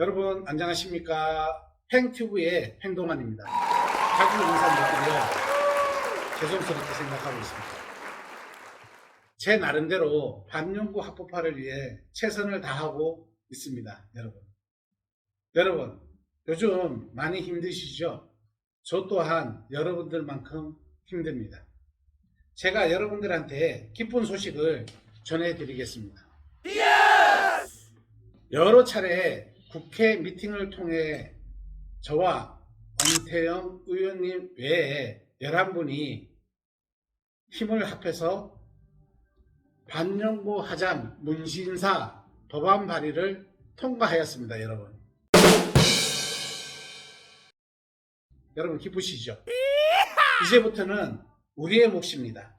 여러분 안녕하십니까? 팽튜브의 팽동환입니다. 자주 인사 못 드려 죄송스럽게 생각하고 있습니다. 제 나름대로 반영구 합법화를 위해 최선을 다하고 있습니다 여러분. 여러분 요즘 많이 힘드시죠? 저 또한 여러분들만큼 힘듭니다. 제가 여러분들한테 기쁜 소식을 전해드리겠습니다. 여러 차례 국회 미팅을 통해 저와 엄태영 의원님 외에 11분이 힘을 합해서 반영구 하장 문신사 법안 발의를 통과하였습니다, 여러분. 여러분 기쁘시죠? 이제부터는 우리의 몫입니다.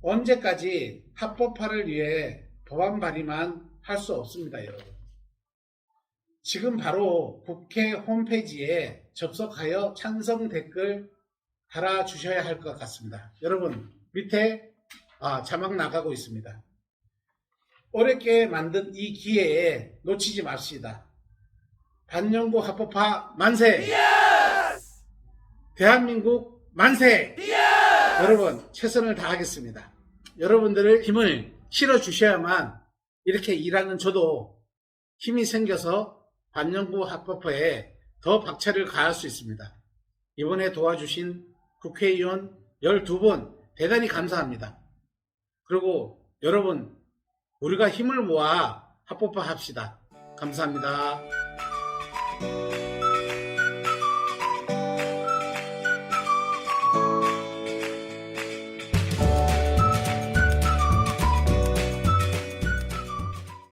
언제까지 합법화를 위해 법안 발의만 할 수 없습니다, 여러분. 지금 바로 국회 홈페이지에 접속하여 찬성 댓글 달아주셔야 할 것 같습니다. 여러분, 밑에 아, 자막 나가고 있습니다. 어렵게 만든 이 기회에 놓치지 맙시다. 반영구 합법화 만세! 대한민국 만세! 여러분, 최선을 다하겠습니다. 여러분들의 힘을 실어주셔야만 이렇게 일하는 저도 힘이 생겨서 반영구 합법화에 더 박차를 가할 수 있습니다. 이번에 도와주신 국회의원 12분 대단히 감사합니다. 그리고 여러분, 우리가 힘을 모아 합법화 합시다. 감사합니다.